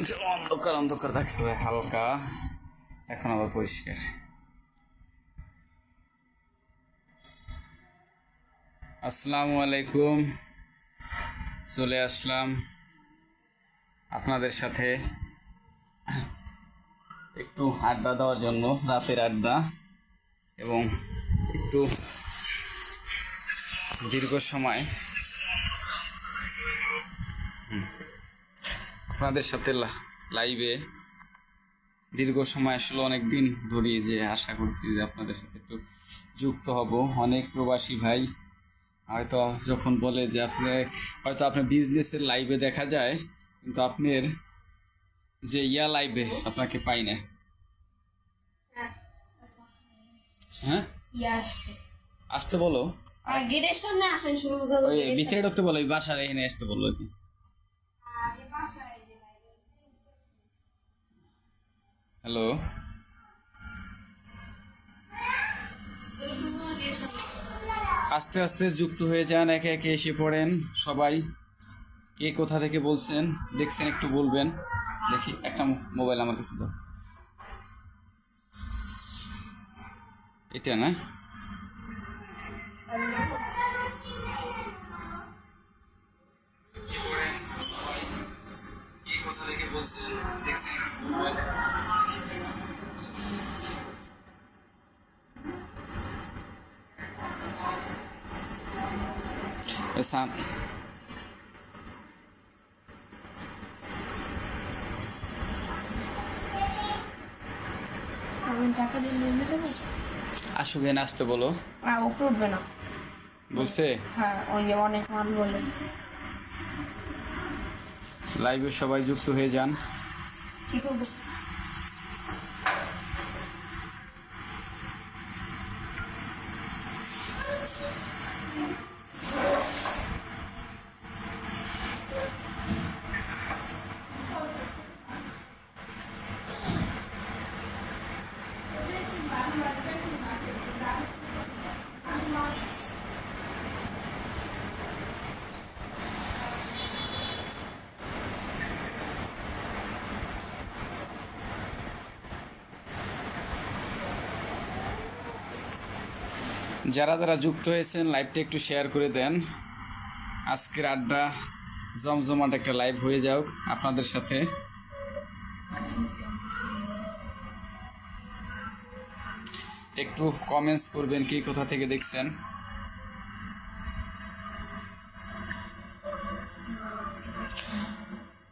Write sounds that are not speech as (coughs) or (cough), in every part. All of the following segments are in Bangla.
অন্ধকার অন্ধকার দেখাবে হালকা। এখন আবার পরিষ্কার। আসসালামু আলাইকুম। চলে আসলাম আপনাদের সাথে একটু আড্ডা দেওয়ার জন্য, রাতের আড্ডা এবং একটু দীর্ঘ সময় আপনাদের সাথে লাইভে দীর্ঘ সময় আসলে অনেক দিন ধরে যে আশা করছি যে আপনাদের সাথে একটু যুক্ত হব। অনেক প্রবাসী ভাই হয়তো যখন বলে যে আপনি হয়তো আপনার বিজনেসের লাইভে দেখা যায় কিন্তু আপনার যে ইয়া লাইভে আপনাকে পাই না। হ্যাঁ? আসতে বলো। গেটের সামনে আসেন শুরু ওই ভিতরে ঢুকতে বলো বাসার এখানে আসতে বলল কি। হ্যালো। আস্তে আস্তে যুক্ত হয়ে যান, একে একে এসে পড়েন সবাই। কে কোথা থেকে বলছেন, দেখছেন, একটু বলবেন। দেখি, একটা মোবাইল আমার কাছে দাও। এটা না? কোথা থেকে বলছেন দেখছেন আসবে না আসতে বলো। ও করবে না। বলছে? হ্যাঁ ওই যে অনেক মান বলে। লাইভে সবাই যুক্ত হয়ে যান। কি করব? যারা যারা যুক্ত হয়েছেন লাইভটা একটু শেয়ার করে দেন। আজকের আড্ডা জমজমাট একটা লাইভ হয়ে যাক আপনাদের সাথে। একটু কমেন্টস করবেন কি কোথা থেকে দেখছেন।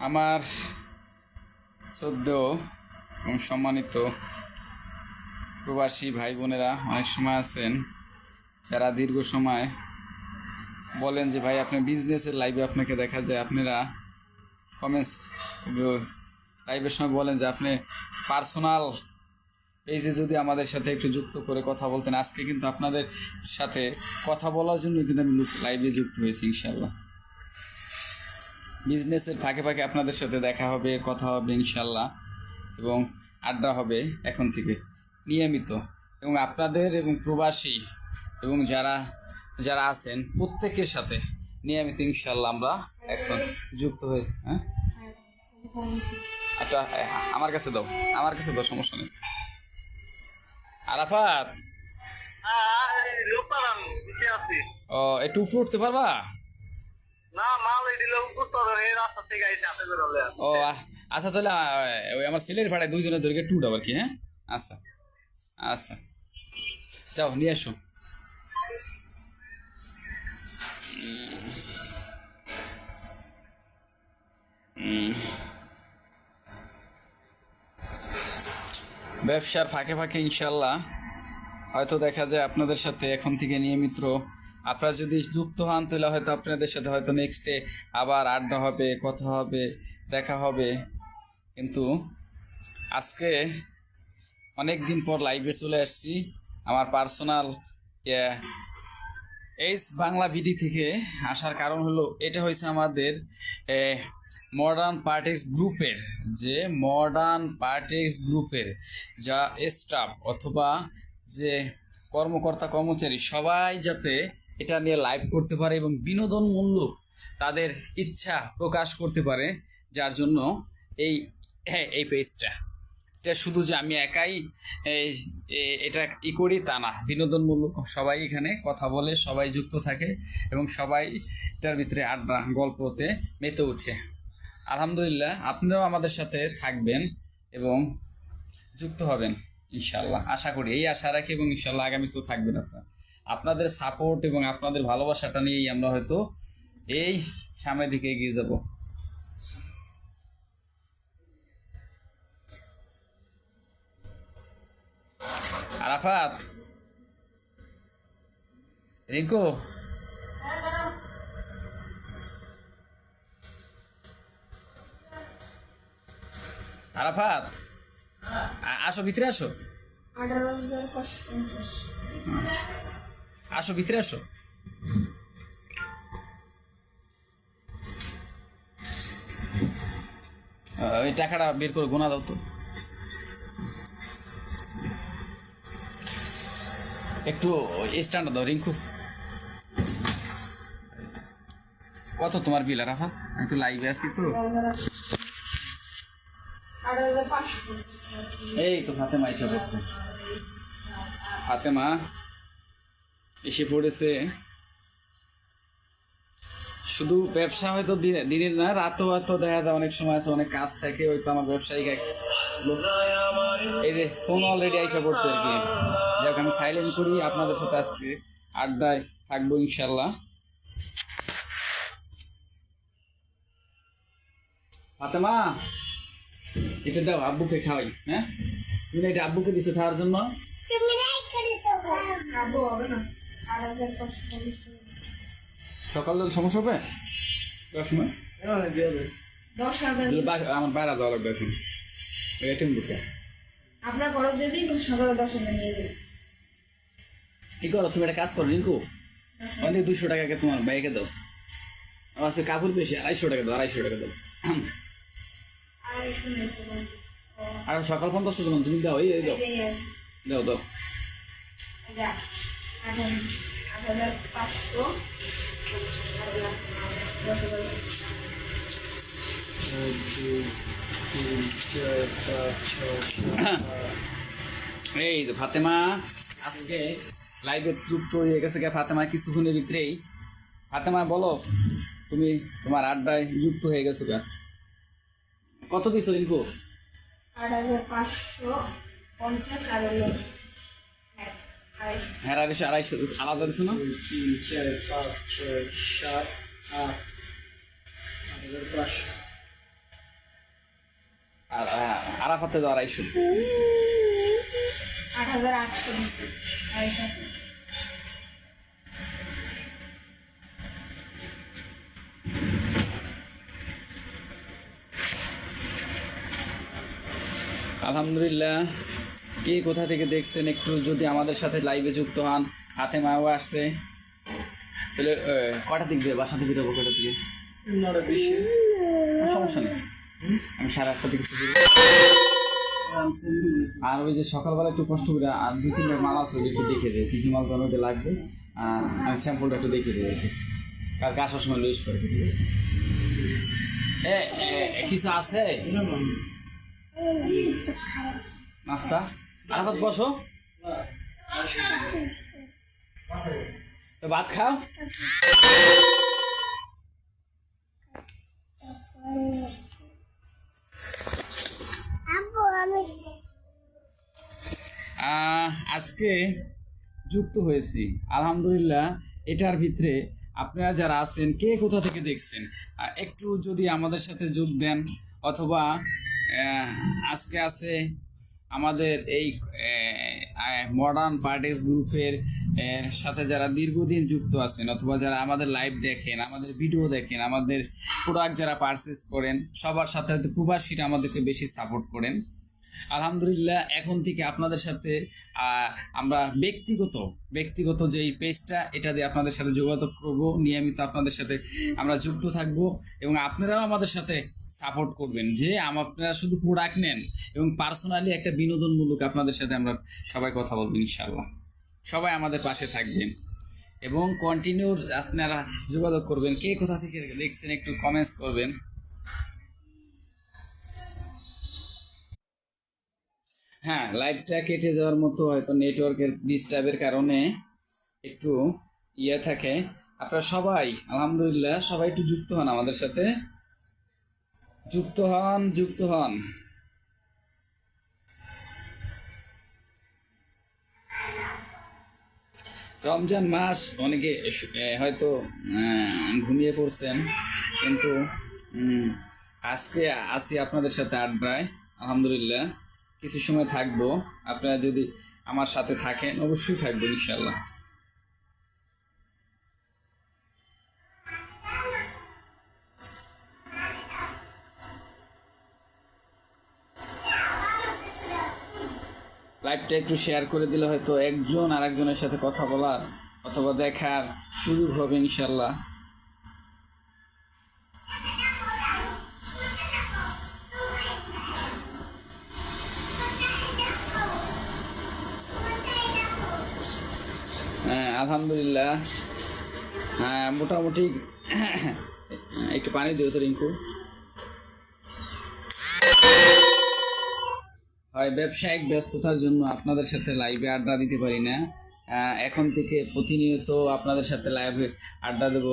আমার সদ্য এবং সম্মানিত প্রবাসী ভাই বোনেরা অনেক সময় আছেন। যারা দীর্ঘ সময় বলেন যে, ভাই আপনার বিজনেসের লাইভে আপনাকে দেখা যায়, আপনারা কমেন্টস লাইভের সময় বলেন যে, আপনি পার্সোনাল পেজে যদি আমাদের সাথে একটু যুক্ত করে কথা বলতেন, আজকে কিন্তু আপনাদের সাথে কথা বলার জন্য কিন্তু আমি লাইভে যুক্ত হয়েছি ইনশাল্লাহ বিজনেসের ফাঁকে ফাঁকে আপনাদের সাথে দেখা হবে, কথা হবে ইনশাল্লাহ এবং আড্ডা হবে এখন থেকে, নিয়মিত, এবং আপনাদের এবং প্রবাসী এবং যারা যারা আছেন প্রত্যেকের সাথে নিয়মিত ইনশাল্লাহ আমরা এখন যুক্ত হয়ে হ্যাঁ? আচ্ছা আমার কাছে দাও আমার কাছে দাও সমস্যা নেই। আরাফাত! ও একটু উপরে উঠতে পারবা? ও আচ্ছা তাহলে ওই আমার ছেলের ভাড়ায় দুইজনের ধরে টুট আবার কি হ্যাঁ? আচ্ছা আচ্ছা। যাও নিয়ে আসো। ব্যবসার ফাঁকে ফাঁকে ইনশাল্লাহ হয়তো দেখা যায় আপনাদের সাথে এখন থেকে নিয়মিত। আপনারা যদি যুক্ত হন, তাহলে হয়তো আপনাদের সাথে হয়তো নেক্সটে আবার আড্ডা হবে, কথা হবে, দেখা হবে। কিন্তু আজকে অনেক দিন পর লাইভে চলে আসছি। আমার পার্সোনাল এইচ বাংলা ভিডি থেকে আসার কারণ হলো, এটা হয়েছে আমাদের মডার্ন পার্টিস গ্রুপের, যে মডার্ন পার্টিস গ্রুপের যা স্টাফ অথবা যে কর্মকর্তা কর্মচারী সবাই যাতে এটা নিয়ে লাইভ করতে পারে এবং বিনোদনমূলক তাদের ইচ্ছা প্রকাশ করতে পারে, যার জন্য এই হ্যাঁ এই পেজটা এটা শুধু যে আমি একাই এটা ই করি তা না। বিনোদনমূলক সবাই এখানে কথা বলে, সবাই যুক্ত থাকে এবং সবাই এটার ভিতরে আড্ডা, গল্পতে মেতে ওঠে। আলহামদুলিল্লাহ, আপনিও আমাদের সাথে থাকবেন এবং যুক্ত হবেন ইনশাল্লাহ আশা করি, এই আশা রাখি এবং ইনশাল্লাহ আগামী তো থাকবেন আপনার। আপনাদের সাপোর্ট এবং আপনাদের ভালোবাসাটা নিয়েই আমরা হয়তো এই সামনের দিকে এগিয়ে যাব। আরাফাত? রিঙ্কু? আরাফাত আসো ভিতরে আসো। আসো ভিতরে আসো। ওই টাকাটা বের করে গোনা দাও তো। একটু স্ট্যান্ডার্ড দাও রিঙ্কু। কত তোমার বিল আর আমি তো লাইভে আছি তো। এই তো ফাতেমা এসে পড়ছে। ফাতেমা এসে পড়েছে। শুধু ব্যবসা হয়তো দিনের না, রাতও হয়তো দেখা যায় অনেক সময় আছে, অনেক কাজ থাকে ওই তো আমার ব্যবসায়িক এই যে ফোন অলরেডি এসে পড়ছে আর কি। যাক, আমি সাইলেন্ট করি আপনাদের সাথে আজকে। আড্ডায় থাকব ইনশাল্লাহ ফাতেমা এটা দাও আব্বুকে খাওয়াই হ্যাঁ? তুমি এটা আব্বুকে দিছো খাওয়ার জন্য? সকাল দিলে সমস্যা হবে? দশ সময়? দশ আমার বাইরে যাওয়া লাগবে এখন। এটিএম বুকে আপনার খরচ দিয়ে দিন সকালে দশ হাজার নিয়ে যাবেন। কি করো তুমি একটা কাজ করো রিঙ্কু। অনেক দুশো টাকাকে তোমার বাইকে দাও। আমার কাপড় বেশি আড়াইশো টাকা দাও আড়াইশো টাকা দাও। আর সকাল পঞ্চাশ টাকা তুমি দাও এই দাও। দাও দাও। পাঁচশো দশ (coughs) হাজার এই যে ফাতেমা আজকে লাইভে যুক্ত হয়ে গেছে গে ফাতেমা কিছুক্ষণের ভিতরেই। ফাতেমা বলো তুমি তোমার আড্ডায় যুক্ত হয়ে গেছো গা কত দিছো রিঙ্কু? আট হাজার পাঁচশো পঞ্চাশ আর হ্যাঁ আড়াইশো। হ্যাঁ আড়াইশো আড়াইশো। আলাদা দিছো না? তিন চার পাঁচ ছয় সাত আট। আট হাজার পাঁচশো। আর আরাফাতে আড়াইশো। আট হাজার আটশো আড়াইশো আলহামদুলিল্লাহ। কে কোথা থেকে দেখছেন একটু যদি আমাদের সাথে লাইভে যুক্ত হন হাতে মাও আসছে। তাহলে কটা দিক দিয়ে বাসা থেকে যাব কটা দিকে? নটা বিশে। সমস্যা নেই। আমি সাড়ে আটটা দিকে আর ওই যে সকালবেলা একটু কষ্ট করে আর দুই তিনটা মাল আছে একটু দেখে দেয় কী কী মাল তোমার মধ্যে লাগবে। আর আমি স্যাম্পলটা একটু দেখে দেবো কালকে আসার সময় লুইস করে কিছু আছে? নাস্তা? আরাফাত বসো। ভাত খাও। আহ, আজকে যুক্ত হয়েছি। আলহামদুলিল্লাহ এটার ভিতরে আপনারা যারা আছেন কে কোথা থেকে দেখছেন? একটু যদি আমাদের সাথে যোগ দেন অথবা আজকে আছে আমাদের এই মডার্ন পার্টিস গ্রুপের সাথে যারা দীর্ঘদিন যুক্ত আছেন অথবা যারা আমাদের লাইভ দেখেন, আমাদের ভিডিও দেখেন, আমাদের প্রোডাক্ট যারা পারচেস করেন, সবার সাথে হয়তো প্রবাসীরা আমাদেরকে বেশি সাপোর্ট করেন। আলহামদুলিল্লাহ, এখন থেকে আপনাদের সাথে আমরা ব্যক্তিগত ব্যক্তিগত যে এই পেজটা এটা দিয়ে আপনাদের সাথে যোগাযোগ করব। নিয়মিত আপনাদের সাথে আমরা যুক্ত থাকব এবং আপনারাও আমাদের সাথে সাপোর্ট করবেন যে আপনারা শুধু প্রোডাক্ট নেন এবং পার্সোনালি একটা বিনোদনমূলক আপনাদের সাথে আমরা সবাই কথা বলব ইনশাল্লাহ সবাই আমাদের পাশে থাকবেন এবং কন্টিনিউ আপনারা যোগাযোগ করবেন। কে কোথা থেকে দেখছেন একটু কমেন্টস করবেন। হ্যাঁ লাইভটা কেটে যাওয়ার মতো হয়তো নেটওয়ার্কের ডিস্টার্বের কারণে একটু ইয়ে থাকে। আপনারা সবাই, আলহামদুলিল্লাহ, সবাই একটু যুক্ত হন আমাদের সাথে। যুক্ত হন যুক্ত হন। রমজান মাস, অনেকে হয়তো ঘুমিয়ে পড়ছেন, কিন্তু আজকে আসি আপনাদের সাথে আড্ডায়, আলহামদুলিল্লাহ। কিছু সময় থাকব। আপনারা যদি আমার সাথে থাকেন, অবশ্যই থাকব ইনশাল্লাহ লাইভটা একটু শেয়ার করে দিলে হয়তো একজন আর একজনের সাথে কথা বলার অথবা দেখার সুযোগ হবে ইনশাল্লাহ আলহামদুলিল্লাহ। হ্যাঁ মোটামুটি একটু পানি দিও তো রিঙ্কু। হয়, ব্যবসায়িক ব্যস্ততার জন্য আপনাদের সাথে লাইভে আড্ডা দিতে পারি না। এখন থেকে প্রতিনিয়ত আপনাদের সাথে লাইভে আড্ডা দেব।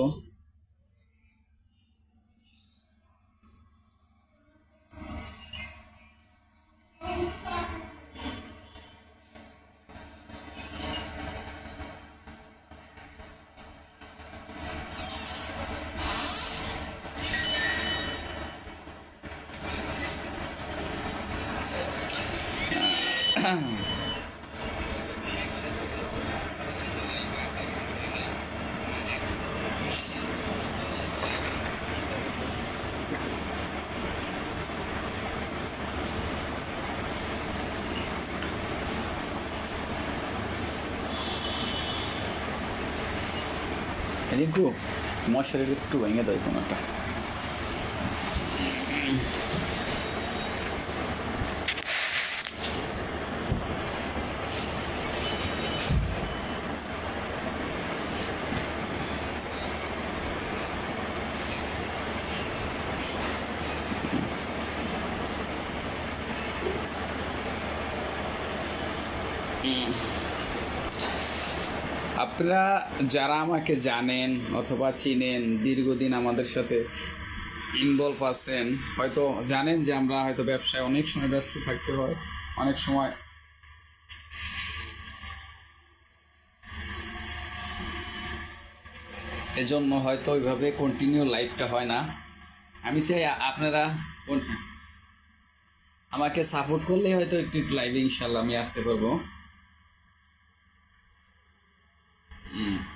রিঙ্কু মশারির একটু ভেঙে দেয় কোনোটা আপনারা যারা আমাকে জানেন অথবা চিনেন, দীর্ঘদিন আমাদের সাথে ইনভলভ আছেন, হয়তো জানেন যে আমরা হয়তো ব্যবসায় অনেক সময় ব্যস্ত থাকতে হয়, অনেক সময় এজন্য হয়তো ওইভাবে কন্টিনিউ লাইফটা হয় না। আমি চাই আপনারা আমাকে সাপোর্ট করলে হয়তো একটু লাইভে ইনশাল্লাহ আমি আসতে পারব। Mm.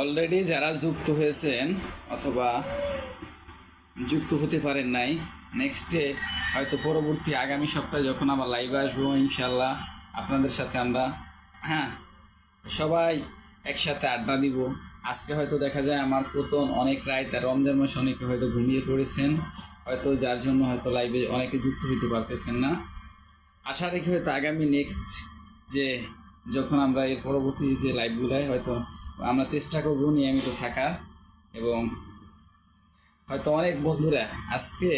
অলরেডি যারা যুক্ত হয়েছেন অথবা যুক্ত হতে পারেন নাই নেক্সটে হয়তো পরবর্তী আগামী সপ্তাহে যখন আমার লাইভে আসব ইনশাল্লাহ আপনাদের সাথে আমরা হ্যাঁ সবাই একসাথে আড্ডা দিব। আজকে হয়তো দেখা যায় আমার প্রথম অনেক রায় তার রমজান মাসে অনেকে হয়তো ঘুমিয়ে পড়েছেন, হয়তো যার জন্য হয়তো লাইভে অনেকে যুক্ত হতে পারতেছেন না। আশা রেখে হয়তো আগামী নেক্সট যে যখন আমরা এর পরবর্তী যে লাইভগুলোয় হয়তো আমরা চেষ্টা করব নিয়মিত থাকার এবং হয়তো অনেক বন্ধুরা আজকে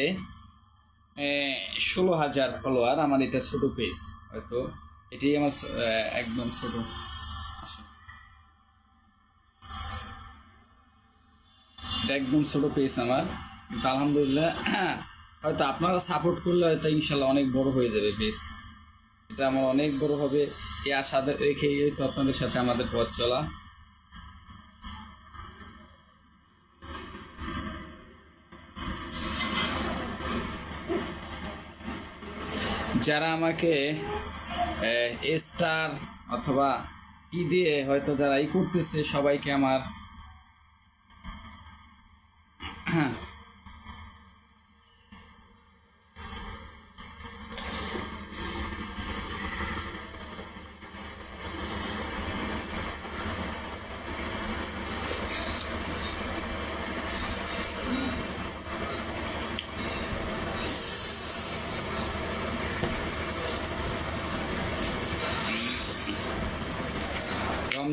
ষোলো হাজার ফলোয়ার আমার এটা ছোট পেজ হয়তো এটি আমার একদম ছোট। একদম ছোট পেজ আমার, কিন্তু আলহামদুলিল্লাহ, হয়তো আপনারা সাপোর্ট করলে হয়তো ইনশাল্লাহ অনেক বড় হয়ে যাবে পেজ এটা আমার অনেক বড় হবে, এই আশা রেখেই তো আপনাদের সাথে আমাদের পথ চলা। যারা আমাকে স্টার অথবা ই দিয়ে হয়তো যারা ই করতেছে সবাইকে আমার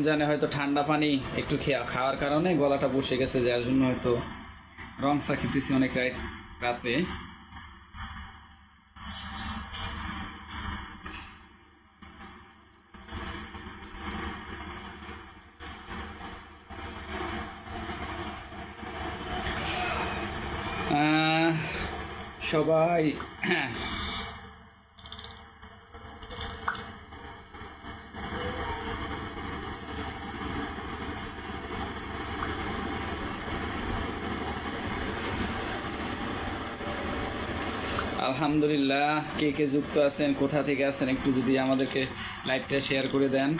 রমজানে হয়তো ঠান্ডা পানি একটু খেয়া- খাওয়ার কারণে গলাটা বসে গেছে, যার জন্য হয়তো রং চা খেতেছি অনেক রাত- রাতে সবাই আলহামদুলিল্লাহ, কে কে যুক্ত আছেন, কোথা থেকে আছেন, একটু যদি আমাদেরকে লাইভটা শেয়ার করে দেন।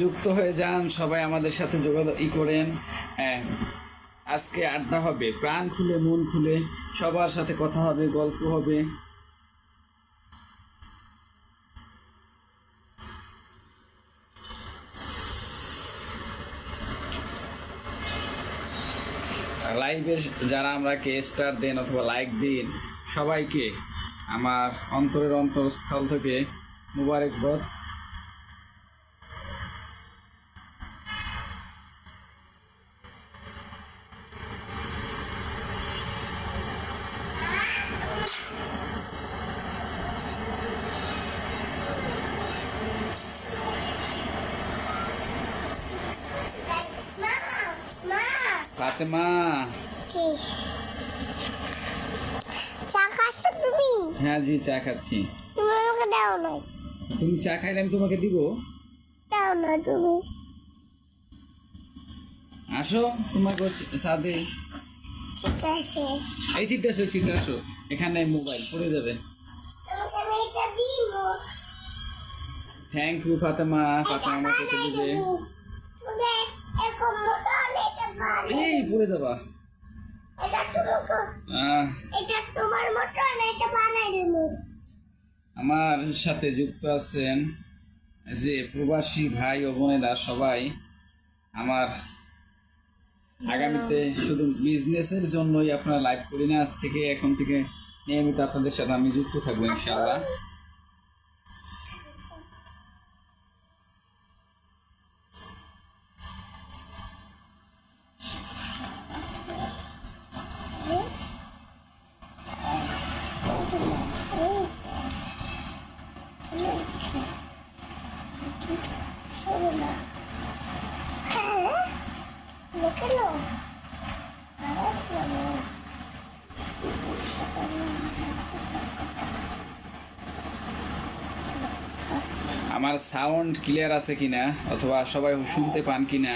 যুক্ত হয়ে যান, সবাই আমাদের সাথে যোগাযোগ ই করেন। হ্যাঁ। আজকে আড্ডা হবে, প্রাণ খুলে, মন খুলে, সবার সাথে কথা হবে, গল্প হবে। লাইভের যারা আমরা কে স্টার দেন অথবা লাইক দিন, সবাইকে আমার অন্তরের অন্তরস্থল থেকে মুবারকবাদ। ফাতেমা চা খাচ্ছ তুমি? হ্যাঁ জি চা খাচ্ছি। তুমি আমাকে দাও না। তুমি চা খাইলে আমি তোমাকে দিব। দাও না তুমি। আসো তোমাকে সাথে। এই আসো আসো। এখানে মোবাইল পড়ে যাবে। Thank you Fatema. ফাতেমা আমাকে দিবে। এই পড়ে দেবো। আমার সাথে যুক্ত আছেন যে প্রবাসী ভাই ও বোনেরা সবাই আমার আগামীতে শুধু বিজনেসের জন্যই আপনারা লাইভ করি না আজ থেকে এখন থেকে নিয়মিত আপনাদের সাথে আমি যুক্ত থাকব ইনশাআল্লাহ। হ্যাঁ? আমার সাউন্ড ক্লিয়ার আছে কিনা? অথবা সবাই শুনতে পান কিনা?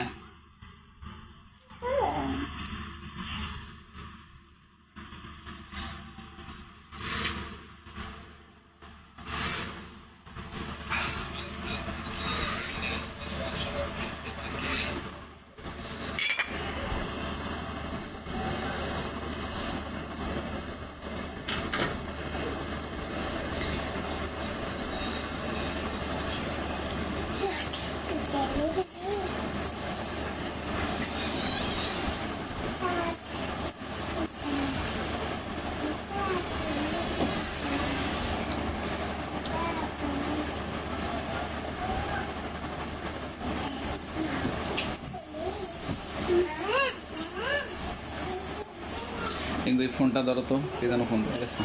ফোনটা ধরো তো কে যেন ফোন ধরেছে।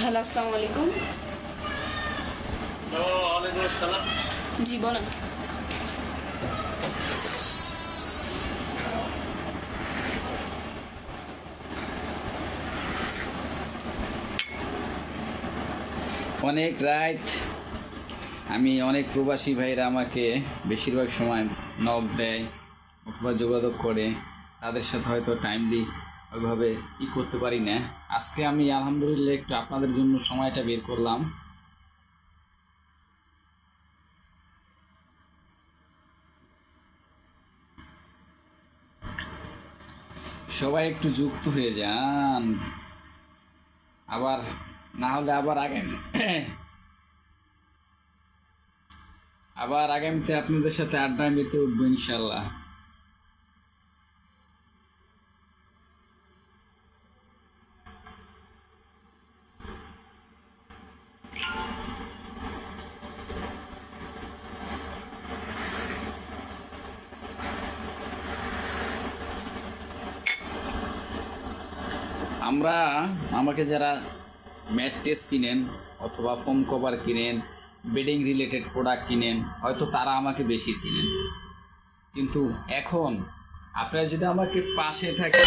হ্যালো আসসালামু আলাইকুম। জি বলেন। অনেক রাত আমি অনেক প্রবাসী ভাইরা আমাকে বেশিরভাগ সময় নক দেয়। অথবা যোগাযোগ করে, তাদের সাথে হয়তো টাইমলি ওইভাবে ই করতে পারি না। আজকে আমি আলহামদুলিল্লাহ একটু আপনাদের জন্য সময়টা বের করলাম। সবাই একটু যুক্ত হয়ে যান। আবার, না হলে আবার আগামী আবার আগামীতে আপনাদের সাথে আড্ডা মেতে উঠবো ইনশাল্লাহ আমরা, আমাকে যারা ম্যাট টেস্ট কিনেন অথবা ফোম কভার কিনেন বেডিং রিলেটেড প্রোডাক্ট কিনেন, হয়তো তারা আমাকে বেশি চিনেন। কিন্তু এখন আপনারা যদি আমাকে পাশে থাকে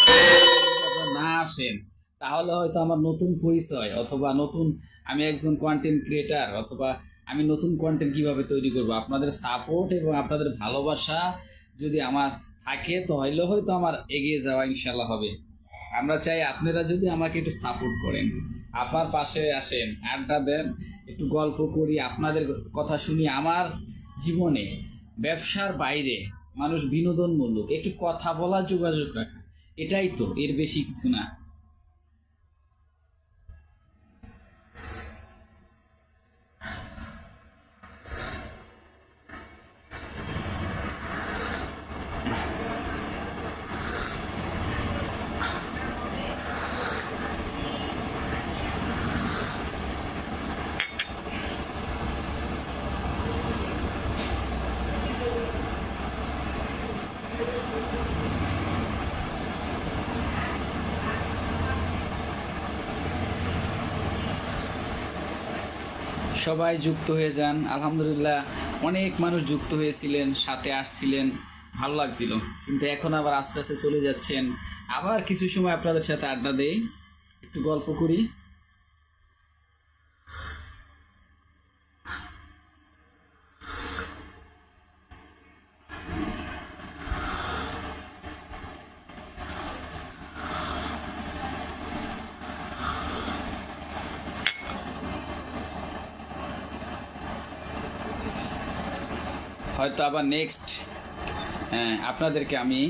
না আসেন, তাহলে হয়তো আমার নতুন পরিচয় অথবা নতুন আমি একজন কন্টেন্ট ক্রিয়েটার অথবা আমি নতুন কন্টেন্ট কীভাবে তৈরি করব, আপনাদের সাপোর্ট এবং আপনাদের ভালোবাসা যদি আমার থাকে, তাহলে হয়তো আমার এগিয়ে যাওয়া ইনশাল্লাহ হবে। আমরা চাই আপনারা যদি আমাকে একটু সাপোর্ট করেন। আপনার পাশে আসেন, আড্ডা দেন, একটু গল্প করি, আপনাদের কথা শুনি। আমার জীবনে ব্যবসার বাইরে মানুষ বিনোদনমূলক, একটু কথা বলা, যোগাযোগ রাখা, এটাই তো, এর বেশি কিছু না। সবাই যুক্ত হয়ে যান। আলহামদুলিল্লাহ, অনেক মানুষ যুক্ত হয়েছিলেন, সাথে আসছিলেন। ভালো লাগছিল। কিন্তু এখন আবার আস্তে আস্তে চলে যাচ্ছেন। আবার কিছু সময় আপনাদের সাথে আড্ডা দেই। একটু গল্প করি। হয়তো আবার নেক্সট হ্যাঁ আপনাদেরকে আমি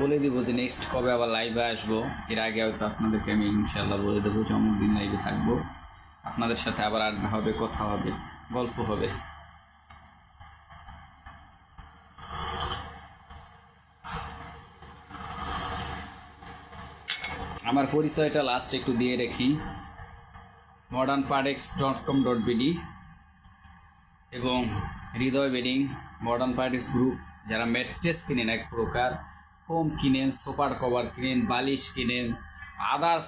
বলে দিব যে নেক্সট কবে আবার লাইভে আসব। এর আগে হয়তো আপনাদেরকে আমি ইনশাল্লাহ বলে দেবো যে অমুক দিন লাইভে থাকব। আপনাদের সাথে আবার আড্ডা হবে, কথা হবে, গল্প হবে। আমার পরিচয়টা লাস্ট একটু দিয়ে রাখি। Modern Partex dot com dot BD এবং Hridoy bedding modern Partex group যারা ম্যাট্রেস কিনেন এক প্রকার ফোম কিনেন সোপার কভার কিনেন বালিশ কিনেন আদার্স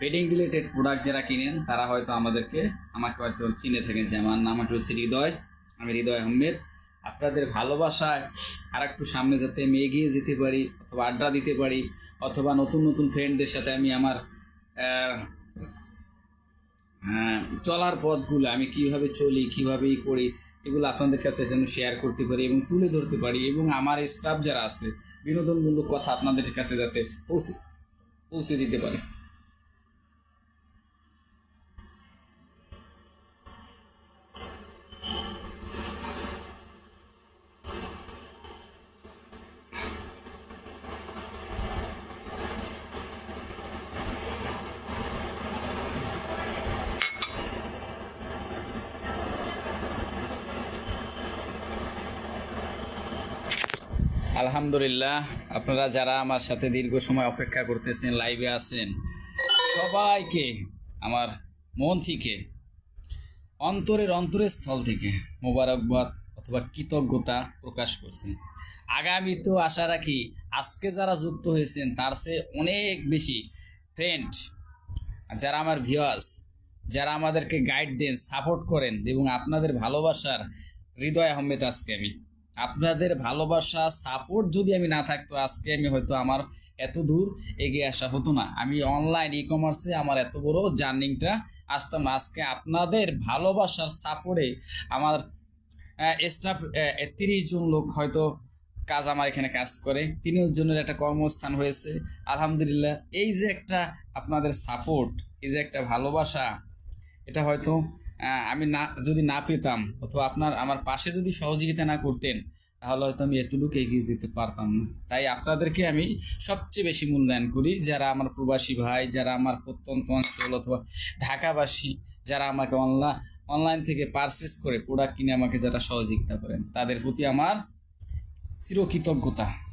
বেডিং রিলেটেড প্রোডাক্ট যারা কিনেন তারা হয়তো আমাদেরকে আমাকে হয়তো চিনে থাকেন যে আমার নাম হচ্ছে হৃদয় আমি হৃদয় আহমেদ। আপনাদের ভালোবাসায় আর একটু সামনে যাতে আমি এগিয়ে যেতে পারি অথবা আড্ডা দিতে পারি অথবা নতুন নতুন ফ্রেন্ডদের সাথে আমি আমার হ্যাঁ, চলার পথগুলো আমি কীভাবে চলি কীভাবে ই করি এগুলো আপনাদের কাছে যেন শেয়ার করতে পারি এবং তুলে ধরতে পারি এবং আমার স্টাফ যারা আছে, বিনোদনমূলক কথা আপনাদের কাছে যাতে পৌঁছে পৌঁছে দিতে পারে। আলহামদুলিল্লাহ, আপনারা যারা আমার সাথে দীর্ঘ সময় অপেক্ষা করতেছেন লাইভে আছেন, সবাইকে, আমার মন থেকে, অন্তরের অন্তরের স্থল থেকে মোবারকবাদ অথবা কৃতজ্ঞতা প্রকাশ করছি। আগামী তো আশা রাখি আজকে যারা যুক্ত হয়েছেন, তার চেয়ে অনেক বেশি ফ্রেন্ড যারা আমার ভিউয়ার্স যারা আমাদেরকে গাইড দেন সাপোর্ট করেন এবং আপনাদের ভালোবাসার হৃদয় আহমেদ আজকে আমি। আপনাদের ভালোবাসা সাপোর্ট যদি আমি না থাকতো, আজকে আমি হয়তো আমার এত দূর এগিয়ে আসা হতো না। আমি অনলাইন ই কমার্সে আমার এত বড় জার্নিংটা আসতাম আজকে আপনাদের ভালোবাসার সাপোর্টে আমার স্টাফ তিরিশ জন লোক হয়তো কাজ আমার এখানে কাজ করে। তিরিশ জনের একটা কর্মস্থান হয়েছে। আলহামদুলিল্লাহ, এই যে একটা আপনাদের সাপোর্ট এই যে একটা ভালোবাসা, এটা হয়তো আমি না, যদি না পেতাম অথবা আপনার আমার পাশে যদি সহযোগিতা না করতেন, তাহলে হয়তো আমি এতটুকু এগিয়ে যেতে পারতাম না। তাই আপনাদেরকে আমি সবচেয়ে বেশি মূল্যায়ন করি, যারা আমার প্রবাসী ভাই, যারা আমার প্রত্যন্ত অঞ্চল অথবা ঢাকাবাসী, যারা আমাকে অনলাইন অনলাইন থেকে পারচেস করে প্রোডাক্ট কিনে আমাকে যারা সহযোগিতা করেন, তাদের প্রতি আমার চিরকৃতজ্ঞতা।